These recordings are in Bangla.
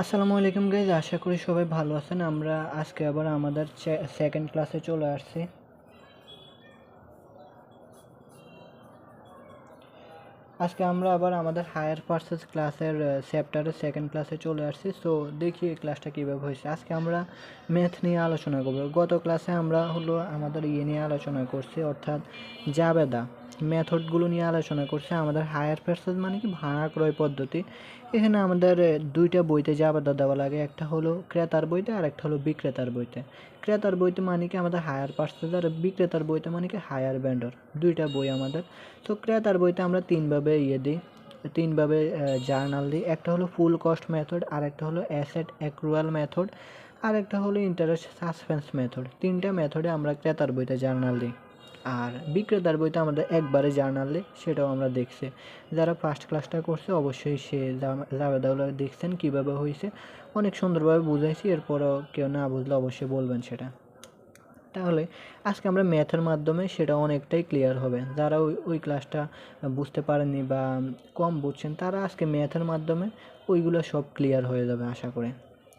আসসালামু আলাইকুম গাইজ আশা করি সবাই ভালো আছেন। আমরা আজকে আবার আমাদের সেকেন্ড ক্লাসে চলে আসছি। আজকে আমরা আবার আমাদের হায়ার পার্সেস ক্লাসের চ্যাপ্টারের সেকেন্ড ক্লাসে চলে আসছি। সো দেখি এই ক্লাসটা কীভাবে হয়েছে। আজকে আমরা ম্যাথ নিয়ে আলোচনা করব। গত ক্লাসে আমরা হলো আমাদের ইয়ে নিয়ে আলোচনা করছি, অর্থাৎ জাবেদা। মেথডগুলো নিয়ে আলোচনা করছে। আমাদের হায়ার পার্সেস মানে কি? ভাড়া ক্রয় পদ্ধতি। এখানে আমাদের দুইটা বইতে জাবেদা দেওয়া লাগে, একটা হলো ক্রেতার বইতে আর একটা হলো বিক্রেতার বইতে। ক্রেতার বইতে মানে কি? আমাদের হায়ার পার্সেস আর বিক্রেতার বইতে মানে কি? হায়ার ব্যান্ডর দুইটা বই আমাদের। তো ক্রেতার বইতে আমরা তিনভাবে ইয়ে দিই, তিনভাবে জার্নাল দিই। একটা হলো ফুল কস্ট মেথড আর একটা হলো অ্যাসেট অ্যাক্রুয়াল মেথড আর একটা হলো ইন্টারেস্ট সাসপেন্স মেথড তিনটা মেথডে আমরা ক্রেতার বইতে জার্নাল দিই। আর বিক্রেতার বইতে আমাদের একবারে জার্নালে, সেটাও আমরা দেখছি। যারা ফার্স্ট ক্লাসটা করছে, অবশ্যই সে জাবেদাগুলো দেখছেন কীভাবে হয়েছে। অনেক সুন্দরভাবে বুঝাইছি, এরপরও কেউ না বুঝলে অবশ্যই বলবেন সেটা। তাহলে, আজকে আমরা ম্যাথের মাধ্যমে সেটা অনেকটাই ক্লিয়ার হবে। যারা ওই ওই ক্লাসটা বুঝতে পারেননি বা কম বুঝছেন, তারা আজকে ম্যাথের মাধ্যমে ওইগুলো সব ক্লিয়ার হয়ে যাবে আশা করে।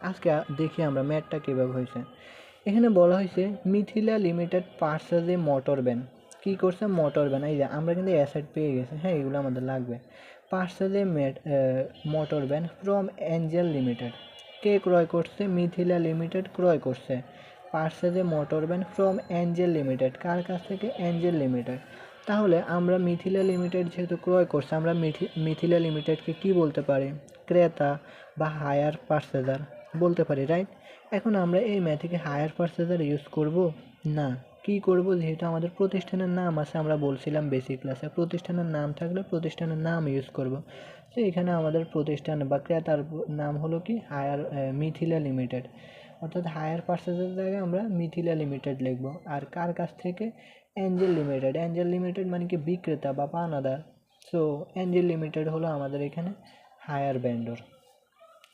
আজকে দেখি আমরা ম্যাথটা কীভাবে হয়েছে। এখানে বলা হয়েছে, Mithila limited purchases motor van কী করছে? মোটর ভ্যান এই যে, আমরা কিন্তু অ্যাসেট পেয়ে গেছি। হ্যাঁ এগুলো আমাদের লাগবে। Purchases motor van from Angel limited কে ক্রয় করছে? মিথিলা লিমিটেড ক্রয় করছে। Purchases motor van from Angel limited কার কাছ থেকে? অ্যাঞ্জেল লিমিটেড তাহলে আমরা মিথিলা লিমিটেড যেহেতু ক্রয় করছে, আমরা মিথি- মিথিলা লিমিটেডকে কি বলতে পারি? ক্রেতা বা হায়ার পার্সেজার বলতে পারি রাইট এখন আমরা এই ম্যাথিকে হায়ার পার্সেজার ইউজ করব? না। কি করব? যেহেতু আমাদের প্রতিষ্ঠানের নাম আছে, আমরা বলছিলাম বেসিক ক্লাসে প্রতিষ্ঠানের নাম থাকলে প্রতিষ্ঠানের নাম ইউজ করব। তো এখানে আমাদের প্রতিষ্ঠান বা ক্রেতার নাম হলো কি? হায়ার মিথিলা লিমিটেড অর্থাৎ হায়ার পার্সেসের জায়গায় আমরা মিথিলা লিমিটেড লিখব। আর কার কাছ থেকে? অ্যাঞ্জেল লিমিটেড অ্যাঞ্জেল লিমিটেড মানে কি? বিক্রেতা বা পানাদার। সো অ্যাঞ্জেল লিমিটেড হলো আমাদের এখানে হায়ার ব্যান্ডর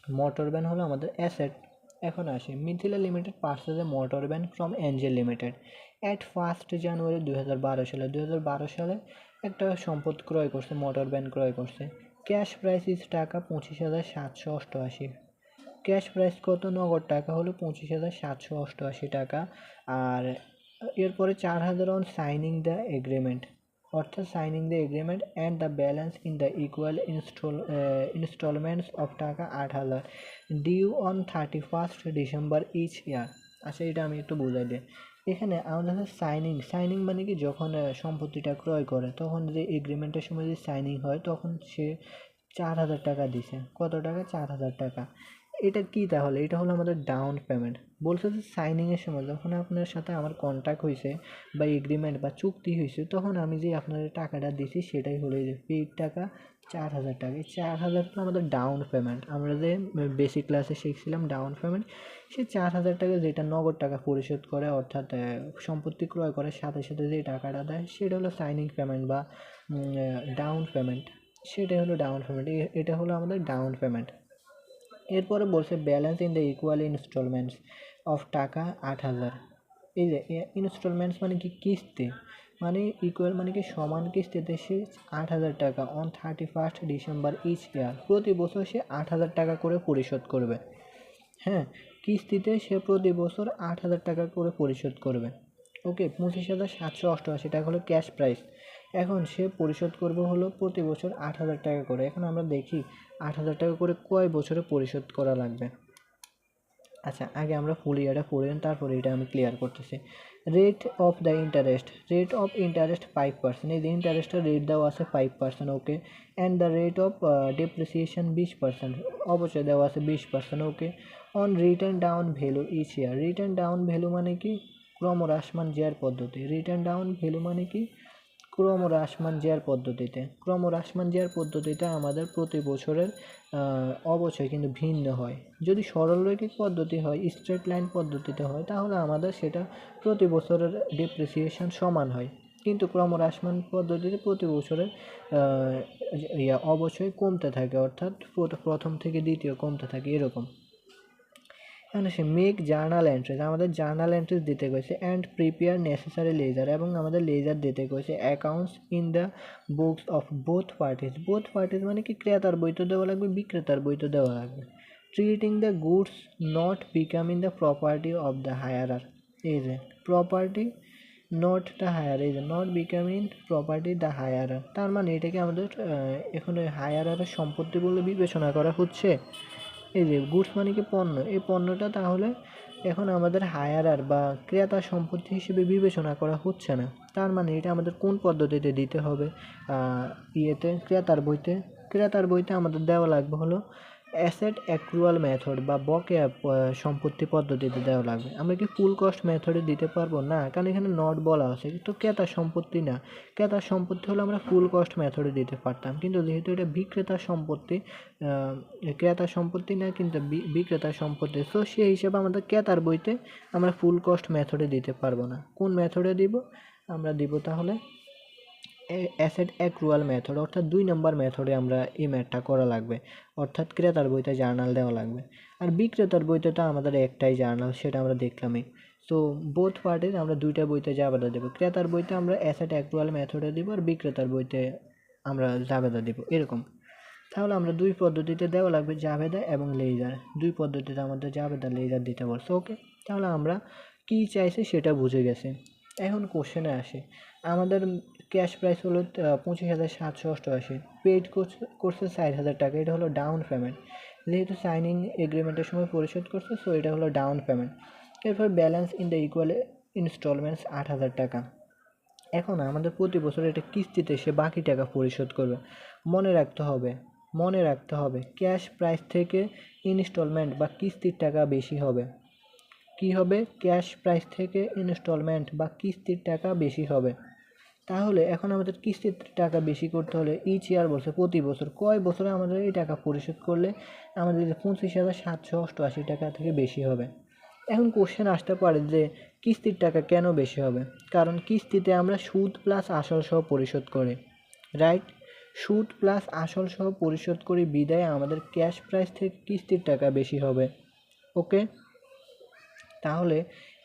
মোটর ভ্যান হলো আমাদের অ্যাসেট এখন আসি Mithila limited purchases a motor van from Angel limited at first January দুই হাজার বারো সালে দুই হাজার বারো সালে একটা সম্পদ ক্রয় করছে মোটর ভ্যান ক্রয় করছে। ক্যাশ প্রাইস ইস টাকা পঁচিশ হাজার সাতশো অষ্টআশি। ক্যাশ প্রাইস কত, নগদ টাকা হলো পঁচিশ হাজার সাতশো অষ্টআশি টাকা। আর এরপরে চার হাজার অন সাইনিং দ্য এগ্রিমেন্ট অর্থাৎ signing the agreement and the balance in the equal install instalments of taka আট হাজার। Due on thirty first December each year আচ্ছা এটা আমি একটু বুঝাই দিই। এখানে আমাদের সাইনিং সাইনিং মানে কি? যখন সম্পত্তিটা ক্রয় করে, তখন যে এগ্রিমেন্টের সময় যে সাইনিং হয়, তখন সে চার হাজার টাকা দিছে। কত টাকা? চার হাজার টাকা। এটা কি তাহলে? এটা হলো আমাদের ডাউন পেমেন্ট বলছে যে সাইনিংয়ের সময় যখন আপনার সাথে আমার কন্ট্যাক্ট হয়েছে বা এগ্রিমেন্ট বা চুক্তি হয়েছে, তখন আমি যে আপনাদের টাকাটা দিছি সেটাই হলো যে পেইড টাকা চার হাজার টাকা। চার হাজার হলো আমাদের ডাউন পেমেন্ট আমরা যে বেসিক ক্লাসে শিখছিলাম ডাউন পেমেন্ট সে চার হাজার টাকা যেটা নগদ টাকা পরিশোধ করে, অর্থাৎ সম্পত্তি ক্রয় করার সাথে সাথে যে টাকাটা দেয়, সেটা হলো সাইনিং পেমেন্ট বা ডাউন পেমেন্ট সেটাই হলো ডাউন পেমেন্ট এটা হলো আমাদের ডাউন পেমেন্ট এরপরে বলছে balance in the equal instalments of taka আট হাজার। এই যে ইনস্টলমেন্টস মানে কি কিস্তি? মানে ইকুয়াল মানে কি সমান কিস্তিতে সে আট হাজার টাকা on thirty first December each year প্রতি বছর সে আট হাজার টাকা করে পরিশোধ করবে। হ্যাঁ কিস্তিতে সে প্রতি বছর আট হাজার টাকা করে পরিশোধ করবে। ওকে, পঁচিশ হাজার সাতশো অষ্টআশি টাকা হলো ক্যাশ প্রাইস এখন সে পরিশোধ করবে হলো প্রতি বছর আট হাজার টাকা করে। এখন আমরা দেখি আট হাজার টাকা করে কয় বছরে পরিশোধ করা লাগবে? আচ্ছা আগে আমরা ফুল ইয়ারটা পড়ে নিই, তারপরে এটা আমি ক্লিয়ার করতেছি। Rate of the interest rate of interest five percent এই যে ইন্টারেস্টের রেট দেওয়া আছে five percent okay and the rate of depreciation বিশ পার্সেন্ট অবশ্যই দেওয়া আছে বিশ percent okay on return down value each year return down value মানে কি? ক্রমহ্রাসমান জেয়ার পদ্ধতি। রিটার্ন ডাউন ভ্যালু মানে কি? ক্রমহ্রাসমান জেয়ার পদ্ধতিতে। ক্রমহ্রাসমান জেয়ার পদ্ধতিতে আমাদের প্রতি বছরের অবশ্যই কিন্তু ভিন্ন হয়। যদি সরলরৈখিক পদ্ধতি হয় স্ট্রেট লাইন পদ্ধতিতে হয়, তাহলে আমাদের সেটা প্রতি বছরের ডেপ্রিসিয়েশন সমান হয়। কিন্তু ক্রমহ্রাসমান পদ্ধতিতে প্রতি বছরের ইয়া অবশ্যই কমতে থাকে, অর্থাৎ প্রথ- প্রথম থেকে দ্বিতীয় কমতে থাকে এরকম। এখানে সে মেক জার্নাল এন্ট্রিজ আমাদের জার্নাল এন্ট্রিজ দিতে গেছে অ্যান্ড প্রিপেয়ার নেসেসারি লেজার এবং আমাদের লেজার দিতে গেছে accounts in the books of both parties both parties মানে কি? ক্রেতার বই তো দেওয়া লাগবে, বিক্রেতার বই তো দেওয়া লাগবে। Treating the goods not becoming the property of the hirer এই যে প্রপার্টি নট দ্য হায়ার এই যে not becoming property the hirer তার মানে এটাকে আমাদের এখন ওই হায়ারারের সম্পত্তি বলে বিবেচনা করা হচ্ছে? এই যে গুডস মানে কি পণ্য? এই পণ্যটা তাহলে এখন আমাদের হায়ারার বা ক্রেতা সম্পত্তি হিসেবে বিবেচনা করা হচ্ছে না। তার মানে এটা আমাদের কোন পদ্ধতিতে দিতে হবে? ইয়েতে, ক্রেতার বইতে। ক্রেতার বইতে আমাদের দেওয়া লাগবে হলো অ্যাসেট অ্যাক্রুয়াল মেথড বা বকেয়া প- সম্পত্তি পদ্ধতিতে দেওয়া লাগবে। আমরা কি ফুল কস্ট মেথডে দিতে পারব? না, কারণ এখানে নট বলা আছে। তো ক্রেতার সম্পত্তি না? ক্রেতার সম্পত্তি হলে আমরা ফুল কস্ট মেথডে দিতে পারতাম। কিন্তু যেহেতু এটা বিক্রেতার সম্পত্তি ক্রেতার সম্পত্তি না, কিন্তু বি- বিক্রেতার সম্পত্তি তো সেই হিসাবে আমাদের ক্রেতার বইতে আমরা ফুল কস্ট মেথডে দিতে পারব না। কোন মেথডে দিব? আমরা দিব তাহলে অ্যাসেট অ্যাক্রুয়াল মেথড অর্থাৎ দুই নম্বর মেথডে আমরা এই ম্যাথটা করা লাগবে। অর্থাৎ ক্রেতার বইতে জার্নাল দেওয়া লাগবে। আর বিক্রেতার বইতে তো আমাদের একটাই জার্নাল সেটা আমরা দেখলামই। তো বোথ পার্টির আমরা দুইটা বইতে জাবেদা দেবো। ক্রেতার বইতে আমরা অ্যাসেট অ্যাক্রুয়াল মেথডে দিব আর বিক্রেতার বইতে আমরা জাবেদা দেব, এরকম। তাহলে আমরা দুই পদ্ধতিতে দেওয়া লাগবে জাবেদা এবং লেজার দুই পদ্ধতিতে আমাদের জাবেদা লেজার দিতে বলছে ওকে তাহলে আমরা কী চাইছে সেটা বুঝে গেছে। এখন কোশ্চেনে আসে। আমাদের ক্যাশ প্রাইস হলো পঁচিশ হাজার সাতশো অষ্টআশি। পেইড করছে ষাট হাজার টাকা। এটা হলো ডাউন পেমেন্ট যেহেতু সাইনিং এগ্রিমেন্টের সময় পরিশোধ করছে সো এটা হলো ডাউন পেমেন্ট এরপর balance in the equal instalments আট হাজার টাকা। এখন আমাদের প্রতি বছর এটা কিস্তিতে সে বাকি টাকা পরিশোধ করবে। মনে রাখতে হবে, মনে রাখতে হবে ক্যাশ প্রাইস থেকে ইনস্টলমেন্ট বা কিস্তির টাকা বেশি হবে। কি হবে? ক্যাশ প্রাইস থেকে ইনস্টলমেন্ট বা কিস্তির টাকা বেশি হবে। তাহলে এখন আমাদের কিস্তির টাকা বেশি করতে হলে ইচ ইয়ার বছর প্রতি বছর। কয় বছরে আমাদের এই টাকা পরিশোধ করলে আমাদের পঁচিশ হাজার সাতশো অষ্টআশি টাকা থেকে বেশি হবে? এখন কোশ্চেন আসতে পারে যে কিস্তির টাকা কেন বেশি হবে? কারণ কিস্তিতে আমরা সুদ প্লাস আসল সহ পরিশোধ করি রাইট সুদ প্লাস আসল সহ পরিশোধ করি বিদায় আমাদের ক্যাশ প্রাইস থেকে কিস্তির টাকা বেশি হবে ওকে তাহলে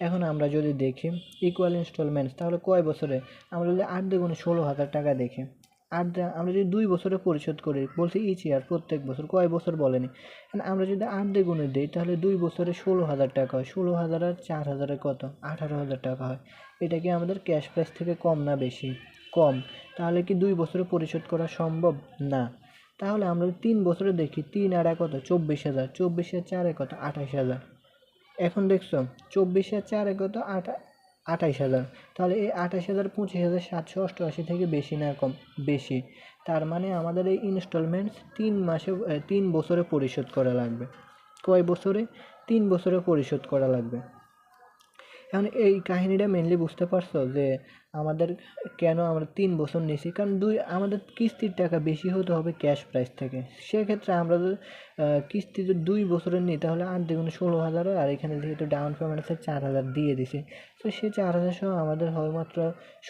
এখন আমরা যদি দেখি ইকুয়াল ইনস্টলমেন্টস তাহলে কয় বছরে? আমরা যদি আট দ্বিগুণে ষোলো হাজার টাকা দেখি, আট দে- আমরা যদি দুই বছরে পরিশোধ করি, বলছি ইচ ইয়ার প্রত্যেক বছর, কয় বছর বলেনি? আমরা যদি আট দ্বিগুণে দিই, তাহলে দুই বছরে ষোলো হাজার টাকা হয়। ষোলো হাজার আর চার হাজারে কত? আঠারো হাজার টাকা হয়। এটা কি আমাদের ক্যাশ প্রাইস থেকে কম না বেশি? কম। তাহলে কি দুই বছরে পরিশোধ করা সম্ভব? না। তাহলে আমরা তিন বছরে দেখি, তিন আর কত? চব্বিশ হাজার। চব্বিশের চারে কত? আঠাশ হাজার। এখন দেখছ, চব্বিশে চারে কত? আটা, আঠাইশ হাজার। তাহলে এই আঠাইশ হাজার পঁচিশ হাজার সাতশো অষ্টআশি থেকে বেশি না কম, বেশি। তার মানে আমাদের এই ইনস্টলমেন্টস তিন মাসে তিন বছরে পরিশোধ করা লাগবে। কয় বছরে? তিন বছরে পরিশোধ করা লাগবে। এখন এই কাহিনীটা মেনলি বুঝতে পারছ যে আমাদের কেন আমরা তিন বছর নিয়েছি? কারণ দুই, আমাদের কিস্তির টাকা বেশি হতে হবে ক্যাশ প্রাইস থেকে। সেক্ষেত্রে আমরা যদি কিস্তি যদি দুই বছরের নিই, তাহলে আট দ্বিগুণে ষোলো হাজার আর এখানে যেহেতু ডাউন পেমেন্ট আছে, চার হাজার দিয়ে দিছে। তো সে চার হাজার সহ আমাদের হয় মাত্র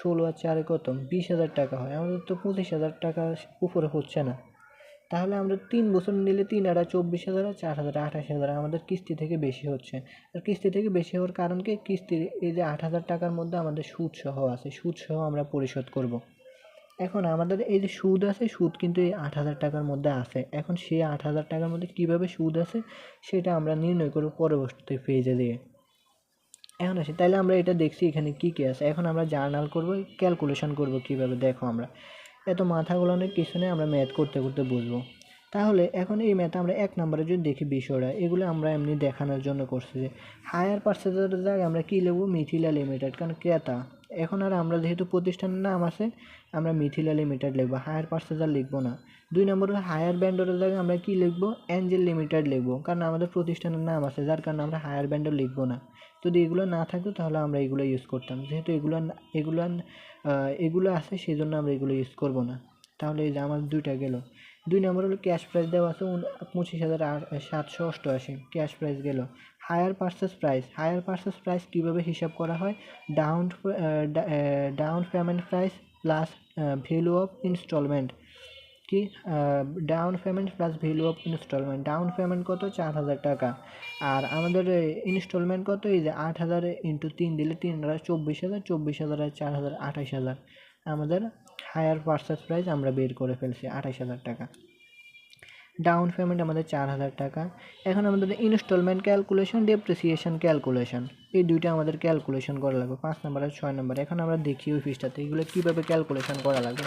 ষোলো আর চারে কত? বিশ হাজার টাকা হয়। আমাদের তো পঁচিশ হাজার টাকা উপরে হচ্ছে না। তাহলে আমরা তিন বছর নিলে তিন আড়া চব্বিশ হাজার আর চার হাজার, আঠাশ হাজার আমাদের কিস্তি থেকে বেশি হচ্ছে। আর কিস্তি থেকে বেশি হওয়ার কারণ কি? কিস্তির এই যে আট হাজার টাকার মধ্যে আমাদের সুদ সহ আছে সুদ সহ আমরা পরিশোধ করব। এখন আমাদের এই যে সুদ আছে, সুদ কিন্তু এই আট হাজার টাকার মধ্যে আছে। এখন সেই আট হাজার টাকার মধ্যে কীভাবে সুদ আছে, সেটা আমরা নির্ণয় করব পরবর্তী পেজে দিয়ে। এখন আসি, তাহলে আমরা এটা দেখছি এখানে কী কী আছে। এখন আমরা জার্নাল করব ক্যালকুলেশন করব কীভাবে, দেখো আমরা। এত মাথা গোলানোর কিছু নেই আমরা ম্যাথ করতে করতে বুঝব। তাহলে এখন এই ম্যাথ আমরা এক নম্বরে যদি দেখি বিষয়টা, এগুলো আমরা এমনি দেখানোর জন্য করছি যে হায়ার পার্সেন্টের জায়গায় আমরা কী লিখব? মিথিলা লিমিটেড কারণ ক্রেতা। এখন আর আমরা যেহেতু প্রতিষ্ঠানের নাম আছে, আমরা মিথিলা লিমিটেড লিখব হায়ার পার্সেজার লিখব না। দুই নম্বর হায়ার ব্যান্ডরের জায়গায় আমরা কী লিখব? অ্যাঞ্জেল লিমিটেড লিখব, কারণ আমাদের প্রতিষ্ঠানের নাম আছে, যার কারণে আমরা হায়ার ব্যান্ডর লিখব না। যদি এগুলো না থাকতো তাহলে আমরা এগুলো ইউজ করতাম। যেহেতু এগুলো এগুলো এগুলো আছে সেই জন্য আমরা এগুলো ইউজ করব না। তাহলে এই যে আমার দুইটা গেল। দুই নম্বর হলো ক্যাশ প্রাইস দেওয়া আছে পঁচিশ হাজার সাতশো অষ্টআশি ক্যাশ প্রাইস গেল। Hire purchase price hire purchase price কীভাবে হিসাব করা হয়? Down down payment price plus value of instalment কি down payment plus value of instalment down payment কত? চার হাজার টাকা। আর আমাদের ইনস্টলমেন্ট কত? এই যে আট হাজার ইন্টু তিন দিলে তিন হাজার, চব্বিশ হাজার চব্বিশ হাজার আর চার হাজার আঠাশ হাজার। আমাদের হায়ার পার্সেস প্রাইস আমরা বের করে ফেলছি আঠাশ হাজার টাকা। ডাউন পেমেন্ট আমাদের চার হাজার টাকা। এখন আমাদের ইনস্টলমেন্ট ক্যালকুলেশন ডেপ্রিসিয়েশন ক্যালকুলেশন এই দুইটা আমাদের ক্যালকুলেশন করা লাগবে। পাঁচ নাম্বার আর ছয় নাম্বার। এখন আমরা দেখি ওই ফিসটাতে এগুলো কীভাবে ক্যালকুলেশন করা লাগবে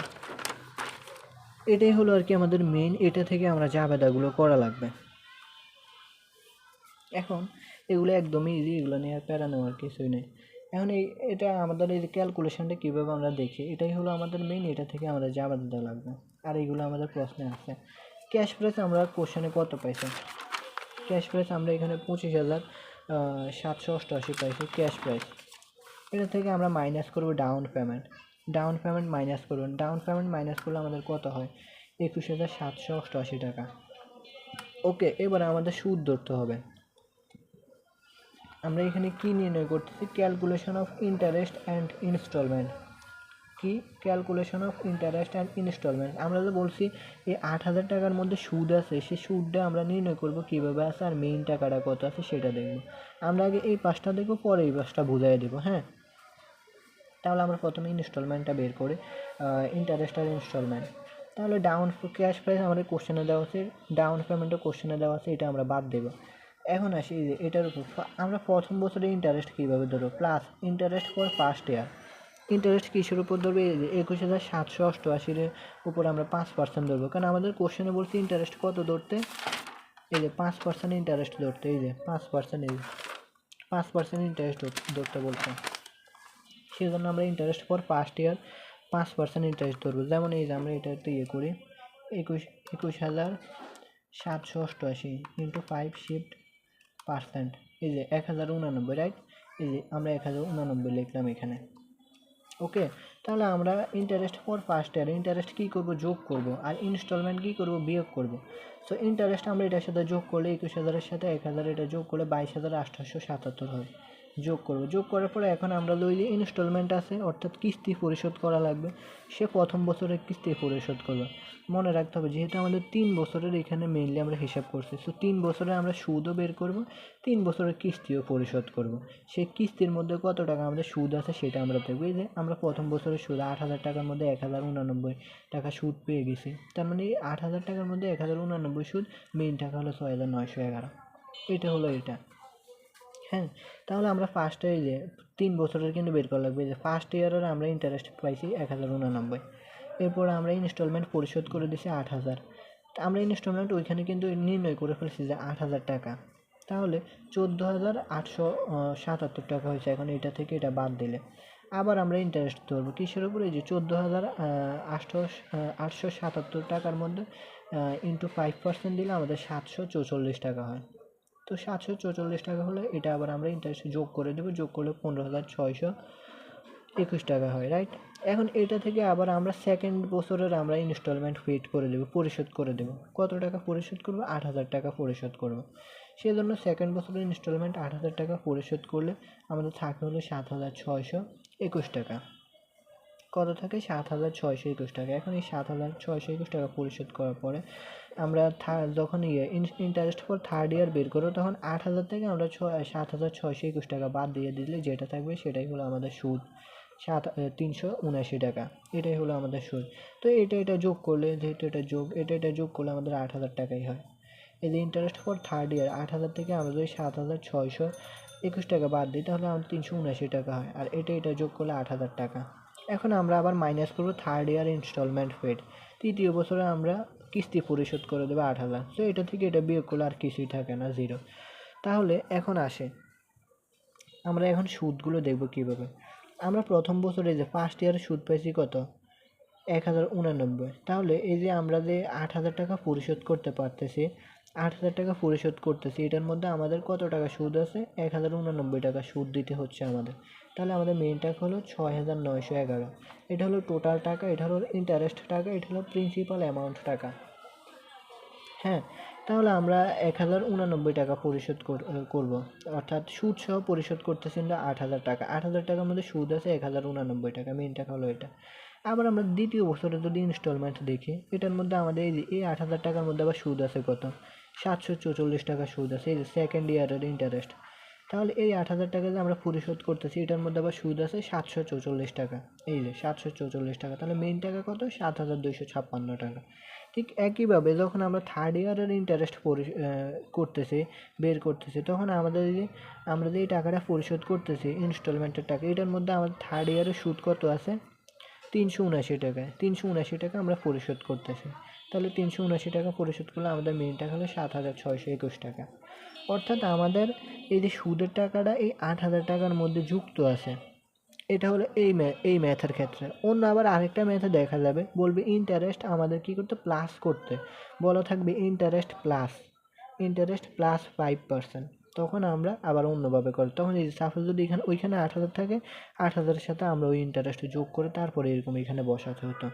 এটাই হলো আর কি আমাদের মেইন এটা থেকে আমরা জাবেদাগুলো করা লাগবে। এখন এগুলো একদমই ইজি এগুলো নিয়ে আর প্যারা নেওয়ার কিছুই নেই। এখন এই, এটা আমাদের এই ক্যালকুলেশনটা কীভাবে আমরা দেখি, এটাই হলো আমাদের মেইন এটা থেকে আমাদের জাবাদ দেওয়া লাগবে। আর এইগুলো আমাদের প্রশ্নে আছে। ক্যাশ প্রাইস আমরা কোশ্চেনে কত পাইছি? ক্যাশ প্রাইস আমরা এখানে পঁচিশ হাজার সাতশো অষ্টআশি পাইছি ক্যাশ প্রাইস এটা থেকে আমরা মাইনাস করব down payment down payment minus করবেন। ডাউন পেমেন্ট মাইনাস করলে আমাদের কত হয়? একুশ হাজার সাতশো অষ্টআশি টাকা। ওকে এবারে আমাদের সুদ ধরতে হবে। আমরা এখানে কি নির্ণয় করতেছি? Calculation of interest and instalment কি? Calculation of interest and instalment আমরা তো বলছি, এই আট হাজার টাকার মধ্যে সুদ আছে, সেই সুদটা আমরা নির্ণয় করব কীভাবে আছে আর মেইন টাকাটা কত আছে সেটা দেখব। আমরা আগে এই পাঁচটা দেখব, পরে এই পাঁচটা বুঝাই দেবো হ্যাঁ? তাহলে আমরা প্রথমে ইনস্টলমেন্টটা বের করি ইন্টারেস্ট আর ইনস্টলমেন্ট। তাহলে ডাউন ক্যাশ প্রাইস আমাদের কোশ্চেনে দেওয়া আছে ডাউন পেমেন্টও কোশ্চেনে দেওয়া আছে, এটা আমরা বাদ দেবো। এখন আসি এটার উপর আমরা প্রথম বছরে ইন্টারেস্ট কীভাবে ধরবো? Plus interest for first year interest কিসের উপর ধরবে? এই যে একুশ হাজার সাতশো অষ্টআশির উপর আমরা পাঁচ পার্সেন্ট ধরবো। কারণ আমাদের কোশ্চেনে বলছি ইন্টারেস্ট কত ধরতে? এই যে পাঁচ পার্সেন্ট ইন্টারেস্ট ধরতে, এই যে পাঁচ পার্সেন্ট এই যে পাঁচ পার্সেন্ট ইন্টারেস্ট ধরতে বলছে। সেই জন্য আমরা ইন্টারেস্ট ফর ফার্স্ট ইয়ার পাঁচ পার্সেন্ট ইন্টারেস্ট ধরবো। যেমন এই যে আমরা এটা একটু ইয়ে করি, একুশ একুশ হাজার সাতশো অষ্টআশি ইন্টু ফাইভ শিফট পার্সেন্ট এই যে এক হাজার উনানব্বই রাইট এই যে আমরা এক হাজার উনানব্বই লিখলাম এখানে। ওকে তাহলে আমরা interest for first year interest কী করব? যোগ করব। আর ইনস্টলমেন্ট কী করব? বিয়োগ করব। সো ইন্টারেস্ট আমরা এটার সাথে যোগ করলে একুশ হাজারের সাথে এক হাজার এটা যোগ করলে বাইশ হাজার আঠাশশো সাতাত্তর হয়। যোগ করব। যোগ করার পরে এখন আমরা যে ইনস্টলমেন্ট আছে, অর্থাৎ কিস্তি পরিশোধ করা লাগবে। সে প্রথম বছরের কিস্তি পরিশোধ করবে। মনে রাখতে হবে, যেহেতু আমাদের তিন বছরের এখানে মেইনলি আমরা হিসাব করছি সো তিন বছরে আমরা সুদও বের করব, তিন বছরের কিস্তিও পরিশোধ করব। সেই কিস্তির মধ্যে কত টাকা আমাদের সুদ আছে সেটা আমরা দেখব। এই যে আমরা প্রথম বছরের সুদ আট হাজার টাকার মধ্যে এক হাজার উনানব্বই টাকা সুদ পেয়ে গেছি। তার মানে এই আট হাজার টাকার মধ্যে এক হাজার উনানব্বই সুদ মেইন টাকা হলো ছয় হাজার নয়শো এগারো। এটা হলো এটা। হ্যাঁ তাহলে আমরা ফার্স্ট যে তিন বছরের কিন্তু বের করা লাগবে, যে ফার্স্ট ইয়ারের আমরা ইন্টারেস্ট পাইছি এক হাজার উনানব্বই। এরপর আমরা ইনস্টলমেন্ট পরিশোধ করে দিছি আট হাজার। আমরা ইনস্টলমেন্ট ওইখানে কিন্তু নির্ণয় করে ফেলছি যে আট হাজার টাকা। তাহলে চোদ্দ হাজার আটশো সাতাত্তর টাকা হয়েছে এখন, এটা থেকে এটা বাদ দিলে। আবার আমরা ইন্টারেস্ট ধরবো, কিসের উপরে? যে চোদ্দ হাজার আটশো আটশো সাতাত্তর টাকার মধ্যে ইন্টু ফাইভ পার্সেন্ট দিলে আমাদের সাতশো চৌচল্লিশ টাকা হয়। তো সাতশো চৌচল্লিশ টাকা হলে এটা আবার আমরা ইন্টারেস্ট যোগ করে দেবো, যোগ করলে পনেরো হাজার ছয়শো একুশ টাকা হয় রাইট এখন এটা থেকে আবার আমরা সেকেন্ড বছরের আমরা ইনস্টলমেন্ট পেড করে দেবো, পরিশোধ করে দেবো। কত টাকা পরিশোধ করব? আট হাজার টাকা পরিশোধ করব। সেই জন্য সেকেন্ড বছরের ইনস্টলমেন্ট আট হাজার টাকা পরিশোধ করলে আমাদের থাকে হলো সাত হাজার ছয়শো একুশ টাকা। কত থাকে? সাত হাজার ছয়শো একুশ টাকা। এখন এই সাত হাজার ছয়শো একুশ টাকা পরিশোধ করার পরে আমরা যখন ইয়ে ইন্টারেস্ট ফর থার্ড ইয়ার বের করব, তখন আট হাজার থেকে আমরা ছয় সাত হাজার ছয়শো একুশ টাকা বাদ দিয়ে দিলে যেটা থাকবে সেটাই হলো আমাদের সুদ। সাত তিনশো উনআশি টাকা। এটাই হলো আমাদের সুদ। তো এটা এটা যোগ করলে, যেহেতু এটা যোগ, এটা এটা যোগ করলে আমাদের আট হাজার টাকাই হয়। এই যে ইন্টারেস্ট ফর থার্ড ইয়ার আট হাজার থেকে আমরা যদি সাত হাজার ছয়শো একুশ টাকা বাদ দিই, তাহলে আমাদের তিনশো উনআশি টাকা হয়। আর এটা এটা যোগ করলে আট হাজার টাকা। এখন আমরা আবার মাইনাস করব থার্ড ইয়ার ইনস্টলমেন্ট পেড তৃতীয় বছরে আমরা কিস্তি পরিশোধ করে দেবো আট হাজার। তো এটা থেকে এটা বিয়োগ করলে আর কিছুই থাকে না জিরো তাহলে এখন আসে। আমরা এখন সুদগুলো দেখব কীভাবে। আমরা প্রথম বছরে যে ফার্স্ট ইয়ারের সুদ পেয়েছি কত? এক হাজার উনানব্বই। তাহলে এই যে আমরা যে আট হাজার টাকা পরিশোধ করতে পারতেছি আট হাজার টাকা পরিশোধ করতেছি। এটার মধ্যে আমাদের কত টাকা সুদ আছে? এক হাজার উনানব্বই টাকা সুদ দিতে হচ্ছে আমাদের। তাহলে আমাদের মেইন টাকা হলো ছয় হাজার নয়শো এগারো। এটা হলো টোটাল টাকা, এটা হলো ইন্টারেস্ট টাকা, এটা হলো প্রিন্সিপাল অ্যামাউন্ট টাকা। হ্যাঁ তাহলে আমরা এক হাজার উনানব্বই টাকা পরিশোধ কর- করব। অর্থাৎ সুদ সহ পরিশোধ করতেছি আমরা আট হাজার টাকা। আট হাজার টাকার মধ্যে সুদ আছে এক হাজার উনানব্বই টাকা। মেন টাকা হলো এটা। আবার আমরা দ্বিতীয় বছরে যদি ইনস্টলমেন্ট দেখি, এটার মধ্যে আমাদের এই আট হাজার টাকার মধ্যে আবার সুদ আছে কত? সাতশো চৌচল্লিশ টাকা সুদ আছে, এই যে সেকেন্ড ইয়ারের ইন্টারেস্ট তাহলে এই আট হাজার টাকা যে আমরা পরিশোধ করতেছি, এটার মধ্যে আবার সুদ আছে সাতশো চৌচল্লিশ টাকা। এই যে সাতশো চৌচল্লিশ টাকা, তাহলে মেইন টাকা কত? সাত হাজার দুইশো ছাপ্পান্ন টাকা। ঠিক একইভাবে যখন আমরা থার্ড ইয়ারের ইন্টারেস্ট পরি করতেছি, বের করতেছি, তখন আমাদের যে, আমরা যে এই টাকাটা পরিশোধ করতেছি ইনস্টলমেন্টের টাকা, এটার মধ্যে আমাদের থার্ড ইয়ারের সুদ কত আছে? তিনশো উনাশি টাকায়। তিনশো উনাশি টাকা আমরা পরিশোধ করতেছি। তাহলে তিনশো উনাশি টাকা পরিশোধ করলে আমাদের মেন টাকা হলো সাত হাজার ছয়শো একুশ টাকা। অর্থাৎ আমাদের এই যে সুদের টাকাটা, এই আট হাজার টাকার মধ্যে যুক্ত আছে, এটা হলো এই এই ম্যাথের ক্ষেত্রে। অন্য আবার আরেকটা ম্যাথে দেখা যাবে, বলবে ইন্টারেস্ট আমাদের কী করতে প্লাস করতে। বলা থাকবে interest plus interest plus five percent তখন আমরা আবার অন্যভাবে করি। তখন এই সাপোজ যদি এখানে, ওইখানে আট হাজার থাকে, আট হাজারের সাথে আমরা ওই ইন্টারেস্ট যোগ করে তারপরে এরকম এখানে বসাতে হতো।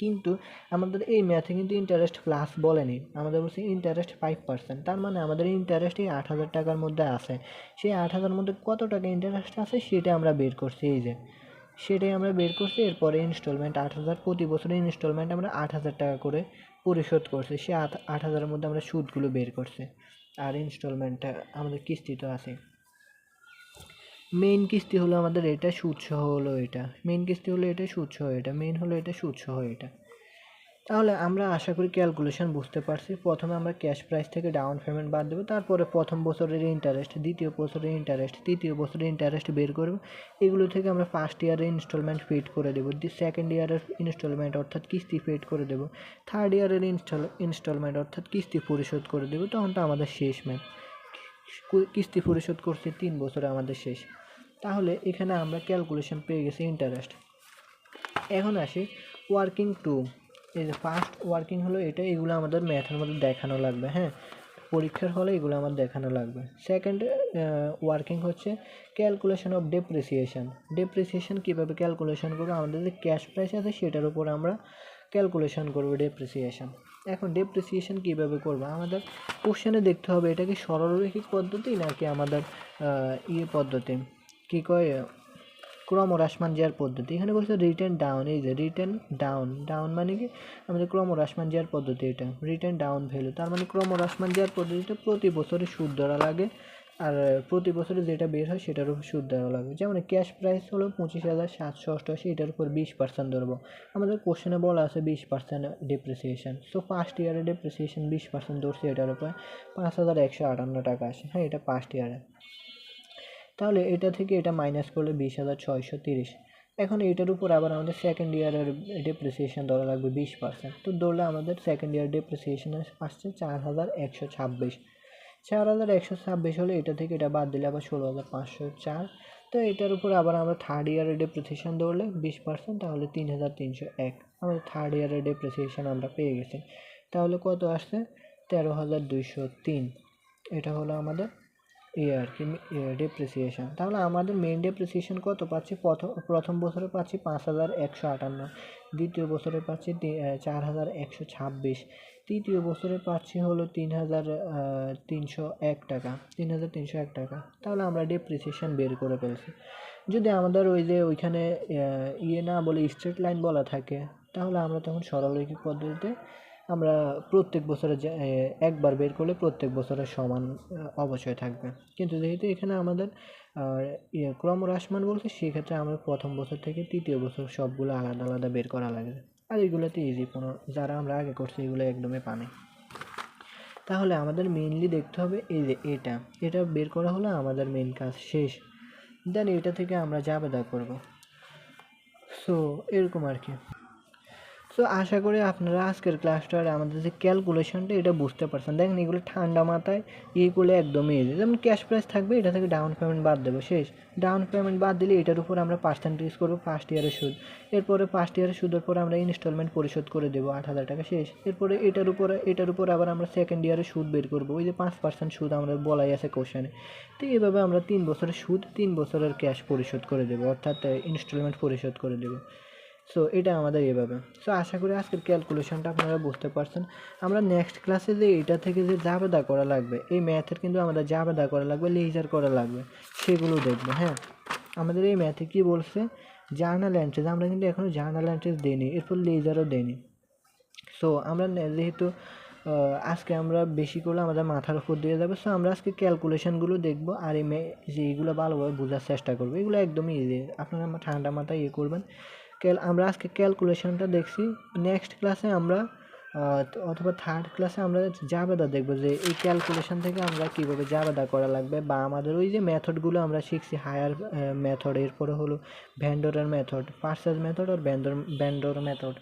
কিন্তু আমাদের এই ম্যাথে কিন্তু ইন্টারেস্ট প্লাস বলেনি। আমাদের বলছে ইন্টারেস্ট ফাইভ পার্সেন্ট তার মানে আমাদের ইন্টারেস্ট এই আট হাজার টাকার মধ্যে আছে। সেই আট হাজার মধ্যে কত টাকা ইন্টারেস্ট আছে সেটা আমরা বের করছি, এই যে। সেটাই আমরা বের করছি, এরপরে ইনস্টলমেন্ট আট হাজার, প্রতি বছরের ইনস্টলমেন্ট আমরা আট হাজার টাকা করে পরিশোধ করছি। সে আট হাজারের মধ্যে আমরা সুদগুলো বের করছি। আর ইনস্টলমেন্টটা আমাদের কিস্তি তো আছে। মেইন কিস্তি হলো আমাদের এটা, সুদসহ হলো এটা। মেইন কিস্তি হলো এটা, সুদসহ এটা। মেইন হলো এটা, সুদসহ এটা। তাহলে আমরা আশা করি ক্যালকুলেশন বুঝতে পারছি। প্রথমে আমরা ক্যাশ প্রাইস থেকে ডাউন পেমেন্ট বাদ দেবো। তারপরে প্রথম বছরের ইন্টারেস্ট দ্বিতীয় বছরের ইন্টারেস্ট তৃতীয় বছরের ইন্টারেস্ট বের করব। এগুলো থেকে আমরা ফার্স্ট ইয়ারের ইনস্টলমেন্ট পেড করে দেবো। সেকেন্ড ইয়ারের ইনস্টলমেন্ট অর্থাৎ কিস্তি পেড করে দেবো। থার্ড ইয়ারের ইনস্টল ইনস্টলমেন্ট অর্থাৎ কিস্তি পরিশোধ করে দেবো। তখন তো আমাদের শেষ ম্যাম কিস্তি পরিশোধ করছি তিন বছরে আমাদের শেষ। তাহলে এখানে আমরা ক্যালকুলেশন পেয়ে গেছি ইন্টারেস্ট এখন আসি ওয়ার্কিং টু এই যে ফার্স্ট ওয়ার্কিং হলো এটা, এগুলো আমাদের ম্যাথের মধ্যে দেখানো লাগবে হ্যাঁ? পরীক্ষার হলে এগুলো আমার দেখানো লাগবে। সেকেন্ড ওয়ার্কিং হচ্ছে ক্যালকুলেশন অফ ডেপ্রিসিয়েশন ডেপ্রিসিয়েশন কীভাবে ক্যালকুলেশন করব? আমাদের যে ক্যাশ প্রাইস আছে সেটার উপর আমরা ক্যালকুলেশন করব ডেপ্রিসিয়েশন এখন ডেপ্রিসিয়েশন কীভাবে করব? আমাদের কোশ্চেনে দেখতে হবে, এটা কি সরলরৈখিক পদ্ধতি নাকি আমাদের ইয়ে পদ্ধতি? কী কয়? ক্রমহ্রাসমান জিয়ার পদ্ধতি। এখানে বলছে রিটার্ন ডাউন এই যে রিটার্ন ডাউন ডাউন মানে কি? আমাদের ক্রমহ্রাসমান জিয়ার পদ্ধতি এটা রিটার্ন ডাউন ভ্যালু তার মানে ক্রমহ্রাসমান জিয়ার পদ্ধতিটা প্রতি বছরে সুদ ধরা লাগে। আর প্রতি বছরে যেটা বের হয় সেটার উপর সুদ দেওয়া লাগবে। যেমন ক্যাশ প্রাইস হলো পঁচিশ হাজার সাতশো অষ্টআশি, এটার উপর বিশ পার্সেন্ট ধরবো। আমাদের কোশ্চেনে বলা আছে বিশ পার্সেন্ট ডেপ্রিসিয়েশন সো ফার্স্ট ইয়ারে ডেপ্রিসিয়েশন বিশ পার্সেন্ট ধরছি এটার উপর। পাঁচ হাজার একশো আটান্ন টাকা আসে। হ্যাঁ এটা ফার্স্ট ইয়ারে তাহলে এটা থেকে এটা মাইনাস করলে বিশ হাজার ছয়শো তিরিশ। এখন এটার উপর আবার আমাদের সেকেন্ড ইয়ারের ডেপ্রিসিয়েশন ধরা লাগবে বিশ পার্সেন্ট তো ধরলে আমাদের সেকেন্ড ইয়ার ডেপ্রিসিয়েশন আসছে চার হাজার একশো ছাব্বিশ। চার হাজার একশো ছাব্বিশ হলে এটা থেকে এটা বাদ দিলে আবার ষোলো হাজার পাঁচশো চার। তো এটার উপর আবার আমরা থার্ড ইয়ারের ডেপ্রিসিয়েশন ধরলে বিশ পার্সেন্ট তাহলে তিন হাজার তিনশো এক। আমাদের থার্ড ইয়ারের ডেপ্রিসিয়েশন আমরা পেয়ে গেছি। তাহলে কত আসছে? তেরো হাজার দুইশো তিন। এটা হলো আমাদের ইয়ে আর কি ডেপ্রিসিয়েশন তাহলে আমাদের মেন ডেপ্রিসিয়েশন কত পাচ্ছি? প্রথম প্রথম বছরে পাচ্ছি পাঁচ হাজার একশো আটান্ন, দ্বিতীয় বছরে পাচ্ছি চার হাজার একশো ছাব্বিশ, তৃতীয় বছরে পাচ্ছি হলো তিন হাজার তিনশো এক টাকা, তিন হাজার তিনশো এক টাকা। তাহলে আমরা ডেপ্রিসিয়েশন বের করে ফেলছি। যদি আমাদের ওই যে ওইখানে ইয়ে না বলে স্ট্রেট লাইন বলা থাকে, তাহলে আমরা তখন সরলরৈখিক পদ্ধতিতে আমরা প্রত্যেক বছরে একবার বের করলে প্রত্যেক বছরের সমান অবশ্যই থাকবে। কিন্তু যেহেতু এখানে আমাদের ইয়ে ক্রমহ্রাসমান বলছে, সেক্ষেত্রে আমরা প্রথম বছর থেকে তৃতীয় বছর সবগুলো আলাদা আলাদা বের করা লাগবে আর এগুলোতে ইজি কোনো, যারা আমরা আগে করছি এগুলো একদমই পানি। তাহলে আমাদের মেইনলি দেখতে হবে এই যে এটা। এটা বের করা হলো আমাদের মেন কাজ শেষ। দেন এটা থেকে আমরা জাবেদা করব। সো এরকম আর কি। সো আশা করি আপনারা আজকের ক্লাসটার আমাদের যে ক্যালকুলেশনটা এটা বুঝতে পারছেন। দেখেন, এগুলো ঠান্ডা মাথায় করলে একদমই ইজি যেমন ক্যাশ প্রাইস থাকবে, এটা থেকে ডাউন পেমেন্ট বাদ দেবো, শেষ। ডাউন পেমেন্ট বাদ দিলে এটার উপর আমরা পার্সেন্টেজ করব ফার্স্ট ইয়ারের সুদ। এরপরে ফার্স্ট ইয়ারের সুদের পর আমরা ইনস্টলমেন্ট পরিশোধ করে দেবো, আট হাজার টাকা, শেষ। এরপরে এটার উপরে, এটার উপর আবার আমরা সেকেন্ড ইয়ারের সুদ বের করব। ওই যে পাঁচ পার্সেন্ট সুদ আমরা বলাই আছে কোশ্চেনে তো এইভাবে আমরা তিন বছরের সুদ, তিন বছরের ক্যাশ পরিশোধ করে দেবো, অর্থাৎ ইনস্টলমেন্ট পরিশোধ করে দেবো। সো এটা আমাদের এভাবে। সো আশা করি আজকের ক্যালকুলেশনটা আপনারা বুঝতে পারছেন। আমরা নেক্সট ক্লাসে যে এটা থেকে যে জাবেদা করা লাগবে, এই ম্যাথের কিন্তু আমাদের জাবেদা করা লাগবে লেজার করা লাগবে, সেগুলো দেখব হ্যাঁ? আমাদের এই ম্যাথে কী বলছে? জার্নাল এন্ট্রিজ আমরা কিন্তু এখনও জার্নাল এন্ট্রিজ দিইনি, এরপর লেজারও দিইনি। সো আমরা যেহেতু আজকে আমরা বেশি করলে আমাদের মাথার উপর দিয়ে যাবে সো আমরা আজকে ক্যালকুলেশনগুলো দেখব, আর এই যে এইগুলো ভালোভাবে বোঝার চেষ্টা করব, এগুলো একদমই ইজি আপনারা ঠান্ডা মাথায় ইয়ে করবেন। আমরা আজকে ক্যালকুলেশনটা দেখছি। নেক্সট ক্লাসে আমরা অথবা থার্ড ক্লাসে আমরা জাবেদা দেখব যে এই ক্যালকুলেশন থেকে আমরা কীভাবে জাবেদা করা লাগবে বা আমাদের ওই যে মেথডগুলো আমরা শিখছি হায়ার মেথড এরপরে হলো ভ্যান্ডরের মেথড পার্সেস মেথড আর ভ্যান্ডর ভ্যান্ডর মেথড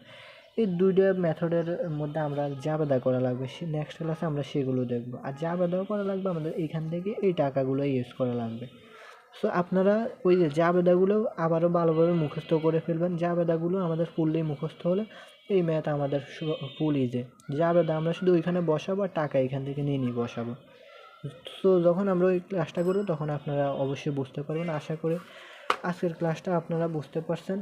এই দুইটা মেথডের মধ্যে আমরা জাবেদা করা লাগবে। নেক্সট ক্লাসে আমরা সেগুলো দেখব। আর জাবেদাও করা লাগবে, আমাদের এইখান থেকে এই টাকাগুলো ইউজ করা লাগবে। সো আপনারা ওই যে জাবেদাগুলো আবারও ভালোভাবে মুখস্থ করে ফেলবেন। জাবেদাগুলো আমাদের ফুললি মুখস্থ হলে এই ম্যাথ আমাদের ফুল ইজে জাবেদা আমরা শুধু ওইখানে বসাবো আর টাকা এখান থেকে নিয়ে নিয়ে বসাবো। সো যখন আমরা ওই ক্লাসটা করব তখন আপনারা অবশ্যই বুঝতে পারবেন। আশা করি আজকের ক্লাসটা আপনারা বুঝতে পারছেন।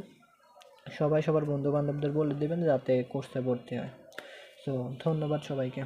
সবাই সবার বন্ধু বান্ধবদের বলে দেবেন যাতে কোর্সে ভর্তি হয়। সো ধন্যবাদ সবাইকে।